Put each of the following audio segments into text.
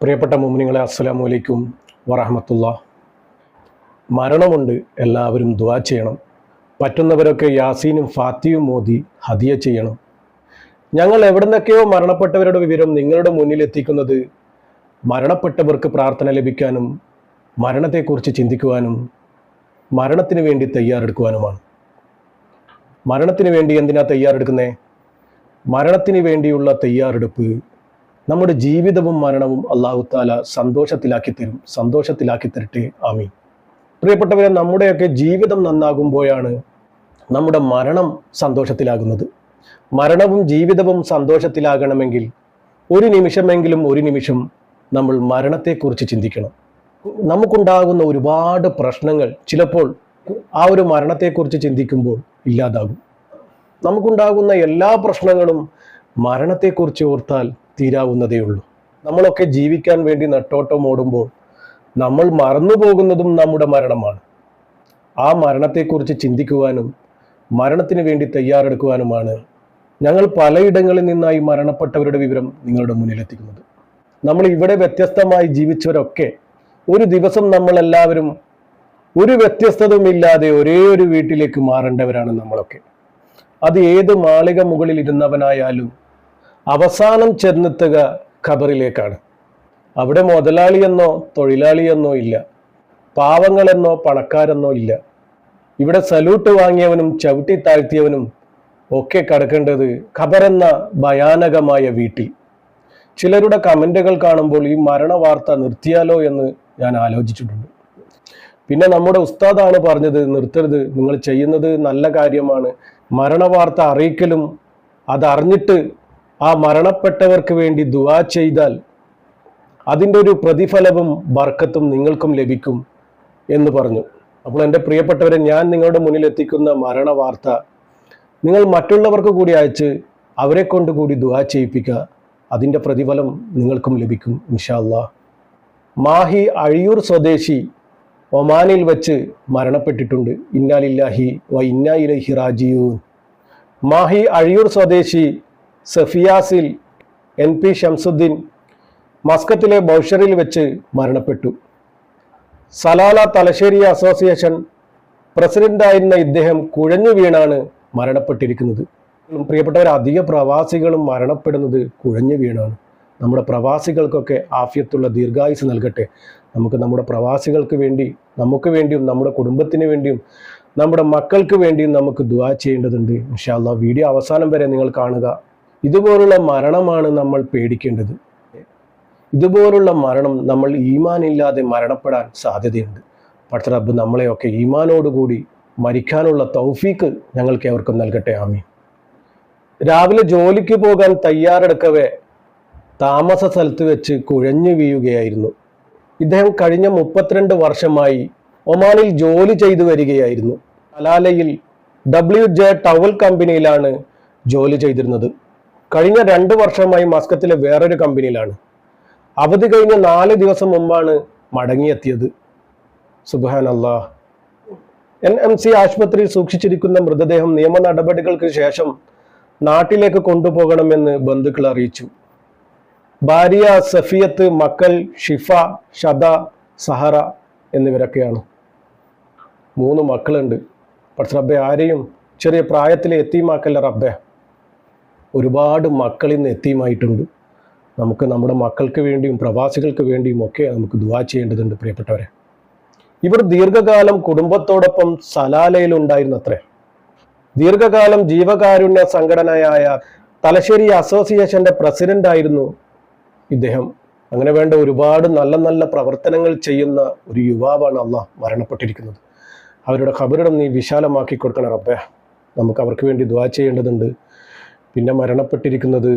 പ്രിയപ്പെട്ട മുമിനിങ്ങളെ അസ്സലാം വലൈക്കും വറഹമത്തുള്ള. മരണമുണ്ട് എല്ലാവരും ദുആ ചെയ്യണം. പറ്റുന്നവരൊക്കെ യാസീനും ഫാത്തിയും മോദി ഹദിയ ചെയ്യണം. ഞങ്ങൾ എവിടുന്നൊക്കെയോ മരണപ്പെട്ടവരുടെ വിവരം നിങ്ങളുടെ മുന്നിൽ എത്തിക്കുന്നത് മരണപ്പെട്ടവർക്ക് പ്രാർത്ഥന ലഭിക്കാനും മരണത്തെക്കുറിച്ച് ചിന്തിക്കുവാനും മരണത്തിന് വേണ്ടി തയ്യാറെടുക്കുവാനുമാണ്. മരണത്തിന് വേണ്ടി എന്തിനാ തയ്യാറെടുക്കുന്നത് മരണത്തിന് വേണ്ടിയുള്ള തയ്യാറെടുപ്പ് നമ്മുടെ ജീവിതവും മരണവും അള്ളാഹു താല സന്തോഷത്തിലാക്കി തരും. സന്തോഷത്തിലാക്കി തരട്ടെ. ആമീൻ. പ്രിയപ്പെട്ടവരെ നമ്മുടെയൊക്കെ ജീവിതം നന്നാകുമ്പോഴാണ് നമ്മുടെ മരണം സന്തോഷത്തിലാകുന്നത്. മരണവും ജീവിതവും സന്തോഷത്തിലാകണമെങ്കിൽ ഒരു നിമിഷമെങ്കിലും ഒരു നിമിഷം നമ്മൾ മരണത്തെക്കുറിച്ച് ചിന്തിക്കണം. നമുക്കുണ്ടാകുന്ന ഒരുപാട് പ്രശ്നങ്ങൾ ചിലപ്പോൾ ആ ഒരു മരണത്തെക്കുറിച്ച് ചിന്തിക്കുമ്പോൾ ഇല്ലാതാകും. നമുക്കുണ്ടാകുന്ന എല്ലാ പ്രശ്നങ്ങളും മരണത്തെക്കുറിച്ച് ഓർത്താൽ തീരാവുന്നതേ ഉള്ളൂ. നമ്മളൊക്കെ ജീവിക്കാൻ വേണ്ടി നട്ടോട്ടം ഓടുമ്പോൾ നമ്മൾ മറന്നു പോകുന്നതും നമ്മുടെ മരണമാണ്. ആ മരണത്തെക്കുറിച്ച് ചിന്തിക്കുവാനും മരണത്തിന് വേണ്ടി തയ്യാറെടുക്കുവാനുമാണ് ഞങ്ങൾ പലയിടങ്ങളിൽ നിന്നായി മരണപ്പെട്ടവരുടെ വിവരം നിങ്ങളുടെ മുന്നിലെത്തിക്കുന്നത് നമ്മൾ ഇവിടെ വ്യത്യസ്തമായി ജീവിച്ചവരൊക്കെ ഒരു ദിവസം നമ്മളെല്ലാവരും ഒരു വ്യത്യസ്തതയുമില്ലാതെ ഒരേ ഒരു വീട്ടിലേക്ക് മാറേണ്ടവരാണ് നമ്മളൊക്കെ. അത് ഏത് മാളിക മുകളിൽ ഇരുന്നവനായാലും അവസാനം ചെന്നെത്തുക ഖബറിലേക്കാണ്. അവിടെ മുതലാളിയെന്നോ തൊഴിലാളിയെന്നോ ഇല്ല. പാവങ്ങളെന്നോ പണക്കാരെന്നോ ഇല്ല. ഇവിടെ സല്യൂട്ട് വാങ്ങിയവനും ചവിട്ടി താഴ്ത്തിയവനും ഒക്കെ കടക്കേണ്ടത് ഖബറെന്ന ഭയാനകമായ വീട്ടിൽ. ചിലരുടെ കമന്റുകൾ കാണുമ്പോൾ ഈ മരണ വാർത്ത നിർത്തിയാലോ എന്ന് ഞാൻ ആലോചിച്ചിട്ടുണ്ട്. പിന്നെ നമ്മുടെ ഉസ്താദാണ് പറഞ്ഞത് നിർത്തരുത് നിങ്ങൾ ചെയ്യുന്നത് നല്ല കാര്യമാണ്. മരണവാർത്ത അറിയിക്കലും അതറിഞ്ഞിട്ട് ആ മരണപ്പെട്ടവർക്ക് വേണ്ടി ദുവാ ചെയ്താൽ അതിന്റെ ഒരു പ്രതിഫലവും ബർക്കത്തും നിങ്ങൾക്കും ലഭിക്കും എന്ന് പറഞ്ഞു. അപ്പോൾ എന്റെ പ്രിയപ്പെട്ടവരെ ഞാൻ നിങ്ങളുടെ മുന്നിൽ എത്തിക്കുന്ന മരണ വാർത്ത നിങ്ങൾ മറ്റുള്ളവർക്ക് കൂടി അയച്ച് അവരെ കൊണ്ട് കൂടി ദുവാ ചെയ്യിപ്പിക്കുക. അതിന്റെ പ്രതിഫലം നിങ്ങൾക്കും ലഭിക്കും ഇൻഷാല്ല മാഹി അഴിയൂർ സ്വദേശി ഒമാനിൽ വച്ച് മരണപ്പെട്ടിട്ടുണ്ട്. ഇന്നാലില്ലാഹി വ ഇന്നാ ഇലൈഹി റാജിയൂൻ മാഹി അഴിയൂർ സ്വദേശി സഫിയാസിൽ എൻ പി ഷംസുദ്ദീൻ മസ്കത്തിലെ ബൗഷറിൽ വെച്ച് മരണപ്പെട്ടു. സലാല തലശ്ശേരി അസോസിയേഷൻ പ്രസിഡന്റായിരുന്ന ഇദ്ദേഹം കുഴഞ്ഞു വീണാണ് മരണപ്പെട്ടിരിക്കുന്നത്. പ്രിയപ്പെട്ടവർ അധിക പ്രവാസികളും മരണപ്പെടുന്നത് കുഴഞ്ഞു വീണാണ്. നമ്മുടെ പ്രവാസികൾക്കൊക്കെ ആഫ്യത്തുള്ള ദീർഘായുസ് നൽകട്ടെ. നമുക്ക് നമ്മുടെ പ്രവാസികൾക്ക് വേണ്ടി നമുക്ക് വേണ്ടിയും നമ്മുടെ കുടുംബത്തിന് വേണ്ടിയും നമ്മുടെ മക്കൾക്ക് വേണ്ടിയും നമുക്ക് ദുവാ ചെയ്യേണ്ടതുണ്ട്. ഇൻഷാല്ല വീഡിയോ അവസാനം വരെ നിങ്ങൾ കാണുക. ഇതുപോലുള്ള മരണമാണ് നമ്മൾ പേടിക്കേണ്ടത്. ഇതുപോലുള്ള മരണം നമ്മൾ ഈമാനില്ലാതെ മരണപ്പെടാൻ സാധ്യതയുണ്ട്. പക്ഷേ റബ്ബ് നമ്മളെയൊക്കെ ഈമാനോടുകൂടി മരിക്കാനുള്ള തൗഫീക്ക് ഞങ്ങൾക്ക് അവർക്കും നൽകട്ടെ. ആമി രാവിലെ ജോലിക്ക് പോകാൻ തയ്യാറെടുക്കവേ താമസ സ്ഥലത്ത് വെച്ച് കുഴഞ്ഞു വീഴുകയായിരുന്നു. ഇദ്ദേഹം കഴിഞ്ഞ മുപ്പത്തിരണ്ട് വർഷമായി ഒമാനിൽ ജോലി ചെയ്തു വരികയായിരുന്നു. അലാലയിൽ ഡബ്ല്യു ജെ ടവൽ കമ്പനിയിലാണ് ജോലി ചെയ്തിരുന്നത്. കഴിഞ്ഞ രണ്ട് വർഷമായി മസ്കത്തിലെ വേറൊരു കമ്പനിയിലാണ്. അവധി കഴിഞ്ഞ നാല് ദിവസം മുമ്പാണ് മടങ്ങിയെത്തിയത്. സുബാൻ അള്ളാഹ് എൻ എം സി ആശുപത്രിയിൽ സൂക്ഷിച്ചിരിക്കുന്ന മൃതദേഹം നിയമ നടപടികൾക്ക് ശേഷം നാട്ടിലേക്ക് കൊണ്ടുപോകണമെന്ന് ബന്ധുക്കൾ അറിയിച്ചു. ഭാര്യ സഫിയത്ത് മക്കൾ ഷിഫ ഷദ സഹറ എന്നിവരൊക്കെയാണ്. മൂന്ന് മക്കളുണ്ട്. പക്ഷെ റബ്ബെ ആരെയും ചെറിയ പ്രായത്തിലെ എത്തിയുമാക്കല്ല റബ്ബെ. ഒരുപാട് മക്കൾ ഇന്ന് എത്തിയുമായിട്ടുണ്ട്. നമുക്ക് നമ്മുടെ മക്കൾക്ക് വേണ്ടിയും പ്രവാസികൾക്ക് വേണ്ടിയും ഒക്കെ നമുക്ക് ദുവാ ചെയ്യേണ്ടതുണ്ട് പ്രിയപ്പെട്ടവരെ. ഇവർ ദീർഘകാലം കുടുംബത്തോടൊപ്പം സലാലയിൽ ഉണ്ടായിരുന്നത്രേ ദീർഘകാലം ജീവകാരുണ്യ സംഘടനയായ തലശ്ശേരി അസോസിയേഷന്റെ പ്രസിഡന്റ് ആയിരുന്നു ഇദ്ദേഹം. അങ്ങനെ വേണ്ട ഒരുപാട് നല്ല നല്ല പ്രവർത്തനങ്ങൾ ചെയ്യുന്ന ഒരു യുവാവാണ് അള്ളാഹ് മരണപ്പെട്ടിരിക്കുന്നത്. അവരുടെ ഖബറിടം നീ വിശാലമാക്കി കൊടുക്കണം റബ്ബേ. നമുക്ക് അവർക്ക് വേണ്ടി ദ്വാ ചെയ്യേണ്ടതുണ്ട്. പിന്നെ മരണപ്പെട്ടിരിക്കുന്നത്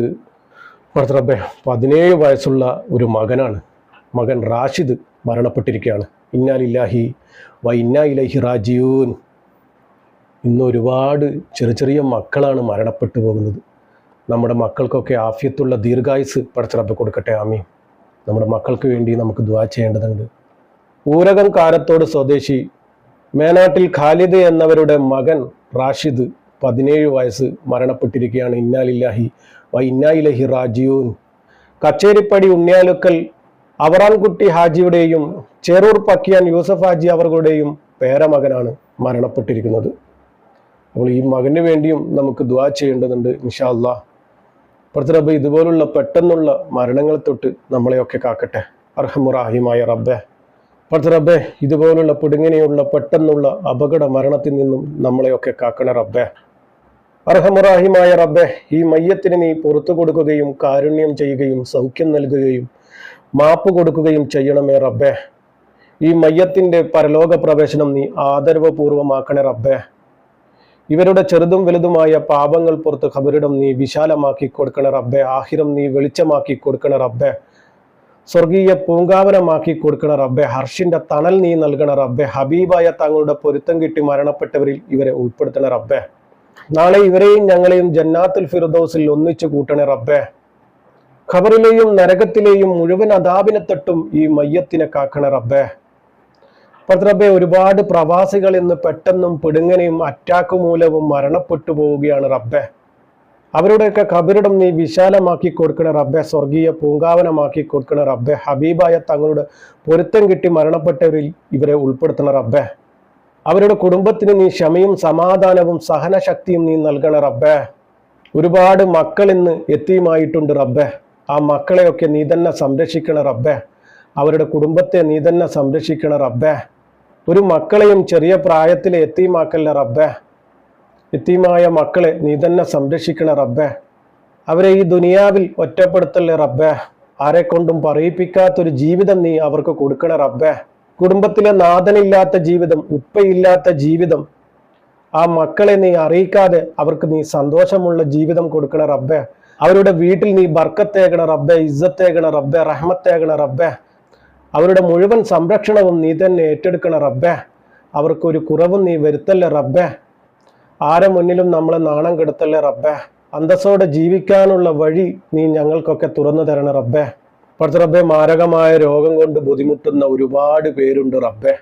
പുറത്ത് റബ്ബേ പതിനേഴ് വയസ്സുള്ള ഒരു മകനാണ്. മകൻ റാഷിദ് മരണപ്പെട്ടിരിക്കുകയാണ്. ഇന്നാലില്ലാഹി വ ഇന്നാ ഇലഹി റാജിയൂൻ ഇന്ന് ഒരുപാട് ചെറിയ ചെറിയ മക്കളാണ് മരണപ്പെട്ടു പോകുന്നത്. നമ്മുടെ മക്കൾക്കൊക്കെ ആഫ്യത്തുള്ള ദീർഘായുസ് പടച്ചിറപ്പ് കൊടുക്കട്ടെ. ആമീ നമ്മുടെ മക്കൾക്ക് വേണ്ടി നമുക്ക് ദ്വാ ചെയ്യേണ്ടതുണ്ട്. ഊരകം കാരത്തോട് സ്വദേശി മേനാട്ടിൽ ഖാലിദ് എന്നവരുടെ മകൻ റാഷിദ് പതിനേഴ് വയസ്സ് മരണപ്പെട്ടിരിക്കുകയാണ്. ഇന്നാലില്ലാഹി വ ഇന്നായിലഹി റാജിയൂൻ കച്ചേരിപ്പടി ഉണ്ണിയാലുക്കൽ അവറാൻകുട്ടി ഹാജിയുടെയും ചെറൂർ പക്കിയാൻ യൂസഫ് ഹാജി അവരുടെയും പേരമകനാണ് മരണപ്പെട്ടിരിക്കുന്നത്. അപ്പോൾ ഈ മകന് വേണ്ടിയും നമുക്ക് ദ ചെയ്യേണ്ടതുണ്ട് ഇൻഷാല്ലാ ഇപ്പോഴത്തെ റബ്ബ് ഇതുപോലുള്ള പെട്ടെന്നുള്ള മരണങ്ങൾ തൊട്ട് നമ്മളെയൊക്കെ കാക്കട്ടെ. അർഹമുറാഹിമായ റബ്ബെ. പ്രതിരബ് ഇതുപോലുള്ള പിടുങ്ങനെയുള്ള പെട്ടെന്നുള്ള അപകട മരണത്തിൽ നിന്നും നമ്മളെയൊക്കെ കാക്കണ റബ്ബെ. അർഹമുറാഹിമായ റബ്ബെ ഈ മയ്യത്തിന് നീ പുറത്തു കൊടുക്കുകയും കാരുണ്യം ചെയ്യുകയും സൗഖ്യം നൽകുകയും മാപ്പ് കൊടുക്കുകയും ചെയ്യണമേ റബ്ബെ. ഈ മയ്യത്തിന്റെ പരലോക പ്രവേശനം നീ ആദരവപൂർവമാക്കണേ റബ്ബെ. ഇവരുടെ ചെറുതും വലുതുമായ പാപങ്ങൾ പുറത്ത് ഖബറിടം നീ വിശാലമാക്കി കൊടുക്കണ റബ്ബെ. ആഹിരം നീ വെളിച്ചമാക്കി കൊടുക്കണ റബ്ബെ. സ്വർഗീയ പൂങ്കാവനമാക്കി കൊടുക്കണ റബ്ബെ. ഹർഷിന്റെ തണൽ നീ നൽകണ റബ്ബെ. ഹബീബായ തങ്ങളുടെ പൊരുത്തം കിട്ടി മരണപ്പെട്ടവരിൽ ഇവരെ ഉൾപ്പെടുത്തണ റബ്ബെ. നാളെ ഇവരെയും ഞങ്ങളെയും ജന്നാത്തുൽ ഫിർദൗസിൽ ഒന്നിച്ചു കൂട്ടണേ റബ്ബേ. ഖബറിലെയും നരകത്തിലെയും മുഴുവൻ അതാപിനെ തട്ടും ഈ മയ്യത്തിനെ കാക്കണ റബ്ബെ. പത്രബെ ഒരുപാട് പ്രവാസികൾ ഇന്ന് പെട്ടെന്നും പിടുങ്ങനെയും അറ്റാക്ക് മൂലവും മരണപ്പെട്ടു പോവുകയാണ് റബ്ബെ. അവരുടെയൊക്കെ കബറിടം നീ വിശാലമാക്കി കൊടുക്കണ റബ്ബെ. സ്വർഗീയ പൂങ്കാവനമാക്കി കൊടുക്കണ റബ്ബെ. ഹബീബായ തങ്ങളുടെ പൊരുത്തം കിട്ടി മരണപ്പെട്ടവരിൽ ഇവരെ ഉൾപ്പെടുത്തണ റബ്ബെ. അവരുടെ കുടുംബത്തിന് നീ ക്ഷമയും സമാധാനവും സഹനശക്തിയും നീ നൽകണ റബ്ബേ. ഒരുപാട് മക്കൾ ഇന്ന് എത്തിയുമായിട്ടുണ്ട് റബ്ബെ. ആ മക്കളെയൊക്കെ നീ തന്നെ സംരക്ഷിക്കണ റബ്ബേ. അവരുടെ കുടുംബത്തെ നീ തന്നെ സംരക്ഷിക്കണ റബ്ബേ. ഒരു മക്കളെയും ചെറിയ പ്രായത്തിൽ എത്തിയുമാക്കല്ല റബ്ബേ. എത്തിയുമായ മക്കളെ നീ തന്നെ സംരക്ഷിക്കണ റബ്ബേ. അവരെ ഈ ദുനിയാവിൽ ഒറ്റപ്പെടുത്തല്ലേ റബ്ബേ. ആരെക്കൊണ്ടും പറയിപ്പിക്കാത്തൊരു ജീവിതം നീ അവർക്ക് കൊടുക്കണ റബ്ബെ. കുടുംബത്തിലെ നാഥനില്ലാത്ത ജീവിതം ഉപ്പയില്ലാത്ത ജീവിതം ആ മക്കളെ നീ അറിയിക്കാതെ അവർക്ക് നീ സന്തോഷമുള്ള ജീവിതം കൊടുക്കണ റബ്ബെ. അവരുടെ വീട്ടിൽ നീ ബർക്കത്തേകണ റബ്ബെ ഇസ്സത്തേകണ റബ്ബെ റഹ്മത്തേകണ റബ്ബെ. അവരുടെ മുഴുവൻ സംരക്ഷണവും നീ തന്നെ ഏറ്റെടുക്കണ റബ്ബെ. അവർക്കൊരു കുറവും നീ വരുത്തല്ലേ റബ്ബെ. ആരെ മുന്നിലും നമ്മളെ നാണം കെടുത്തല്ലേ റബ്ബെ. അന്തസ്സോടെ ജീവിക്കാനുള്ള വഴി നീ ഞങ്ങൾക്കൊക്കെ തുറന്നു തരണ റബ്ബെ. പഠിച്ച മാരകമായ രോഗം കൊണ്ട് ബുദ്ധിമുട്ടുന്ന ഒരുപാട് പേരുണ്ട് റബ്ബെ.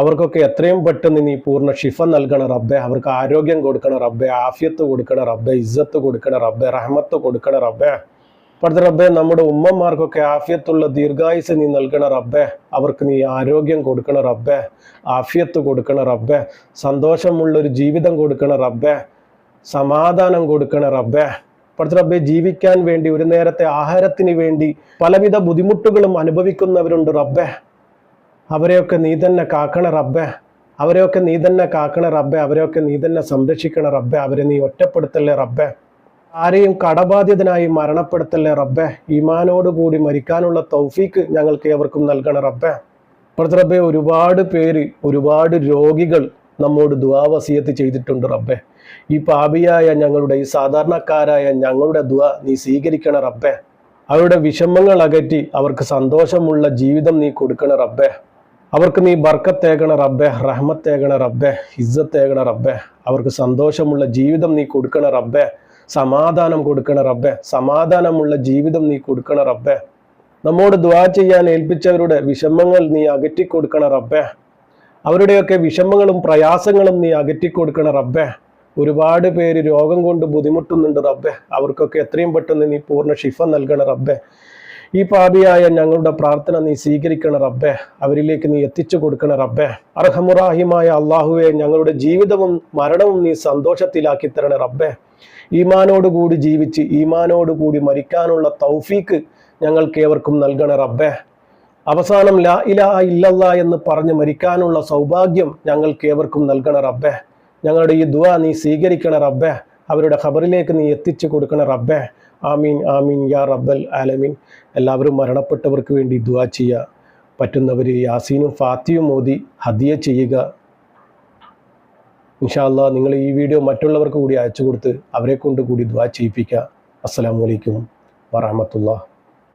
അവർക്കൊക്കെ എത്രയും പെട്ടെന്ന് നീ പൂർണ ഷിഫ നൽകണ റബ്ബെ. അവർക്ക് ആരോഗ്യം കൊടുക്കണ റബ്ബെ ആഫിയത്ത് കൊടുക്കണ റബ്ബെ ഇജ്ജത്ത് കൊടുക്കണ റബ്ബെ റഹ്മത്ത് കൊടുക്കണ റബ്ബെ. പഠിച്ച റബ്ബെ നമ്മുടെ ഉമ്മമാർക്കൊക്കെ ആഫിയത്തുള്ള ദീർഘായുസ് നീ നൽകണ റബ്ബെ. അവർക്ക് നീ ആരോഗ്യം കൊടുക്കണ റബ്ബെ ആഫിയത്ത് കൊടുക്കണ റബ്ബെ. സന്തോഷമുള്ളൊരു ജീവിതം കൊടുക്കണ റബ്ബെ. സമാധാനം കൊടുക്കണ റബ്ബെ. പഠിച്ച റബ്ബെ ജീവിക്കാൻ വേണ്ടി ഒരു നേരത്തെ ആഹാരത്തിന് വേണ്ടി പലവിധ ബുദ്ധിമുട്ടുകളും അനുഭവിക്കുന്നവരുണ്ട് റബ്ബെ. അവരെയൊക്കെ നീ തന്നെ കാക്കണ റബ്ബെ. അവരെയൊക്കെ നീ തന്നെ കാക്കണ റബ്ബെ. അവരെയൊക്കെ നീ തന്നെ സംരക്ഷിക്കണ റബ്ബെ. അവരെ നീ ഒറ്റപ്പെടുത്തല്ലേ റബ്ബെ. ആരെയും കടബാധ്യതനായി മരണപ്പെടുത്തല്ലേ റബ്ബെ. ഈമാനോടുകൂടി മരിക്കാനുള്ള തൗഫീക്ക് ഞങ്ങൾക്ക് ഏവർക്കും നൽകണ റബ്ബെ. പ്രതിറബ്ബെ ഒരുപാട് പേര് ഒരുപാട് രോഗികൾ നമ്മോട് ദുവാവസീയത്ത് ചെയ്തിട്ടുണ്ട് റബ്ബെ. ഈ പാപിയായ ഞങ്ങളുടെ ഈ സാധാരണക്കാരായ ഞങ്ങളുടെ ദുവ നീ സ്വീകരിക്കണ റബ്ബെ. അവരുടെ വിഷമങ്ങൾ അകറ്റി അവർക്ക് സന്തോഷമുള്ള ജീവിതം നീ കൊടുക്കണ റബ്ബെ. അവർക്ക് നീ ബർക്കത്തേകണ റബ്ബെ റഹ്മത്തേകണ റബ്ബെ ഇസ്സത്തേകണ റബ്ബെ. അവർക്ക് സന്തോഷമുള്ള ജീവിതം നീ കൊടുക്കണ റബ്ബെ. സമാധാനം കൊടുക്കണ റബ്ബെ. സമാധാനമുള്ള ജീവിതം നീ കൊടുക്കണ റബ്ബെ. നമ്മോട് ദ്വാ ചെയ്യാൻ ഏൽപ്പിച്ചവരുടെ വിഷമങ്ങൾ നീ അകറ്റി കൊടുക്കണ റബ്ബെ. അവരുടെയൊക്കെ വിഷമങ്ങളും പ്രയാസങ്ങളും നീ അകറ്റിക്കൊടുക്കണം റബ്ബേ. ഒരുപാട് പേര് രോഗം കൊണ്ട് ബുദ്ധിമുട്ടുന്നുണ്ട് റബ്ബെ. അവർക്കൊക്കെ എത്രയും പെട്ടെന്ന് നീ പൂർണ ഷിഫ നൽകണ റബ്ബെ. ഈ പാപിയായ ഞങ്ങളുടെ പ്രാർത്ഥന നീ സ്വീകരിക്കണ റബ്ബെ. അവരിലേക്ക് നീ എത്തിച്ചു കൊടുക്കണ റബ്ബെ. അർഹമുറാഹിമായ അള്ളാഹുവെ ഞങ്ങളുടെ ജീവിതവും മരണവും നീ സന്തോഷത്തിലാക്കി തരണ റബ്ബെ. ഈമാനോടുകൂടി ജീവിച്ച് ഈമാനോടുകൂടി മരിക്കാനുള്ള തൗഫീക്ക് ഞങ്ങൾക്ക് ഏവർക്കും നൽകണ റബ്ബെ. അവസാനം ലാ ഇലാ ഇല്ലല്ല എന്ന് പറഞ്ഞ് മരിക്കാനുള്ള സൗഭാഗ്യം ഞങ്ങൾക്ക് ഏവർക്കും നൽകണ റബ്ബേ. ഞങ്ങളുടെ ഈ ദുആ നീ സ്വീകരിക്കണ റബ്ബേ. അവരുടെ ഖബറിലേക്ക് നീ എത്തിച്ചു കൊടുക്കണ റബ്ബേ. ആമീൻ ആമീൻ യാ റബ്ബൽ ആലമീൻ. എല്ലാവരും മരണപ്പെട്ടവർക്ക് വേണ്ടി ദുആ ചെയ്യുക പറ്റുന്നവർ യാസീനും ഫാത്തിയും മോദി ഹദിയ ചെയ്യുക. ഇൻഷാല്ല നിങ്ങൾ ഈ വീഡിയോ മറ്റുള്ളവർക്ക് കൂടി അയച്ചു കൊടുത്ത് അവരെ കൊണ്ട് കൂടി ദ്വാ ചെയ്യിപ്പിക്കുക അസ്സാം അലൈക്കും വറഹമത്തുള്ള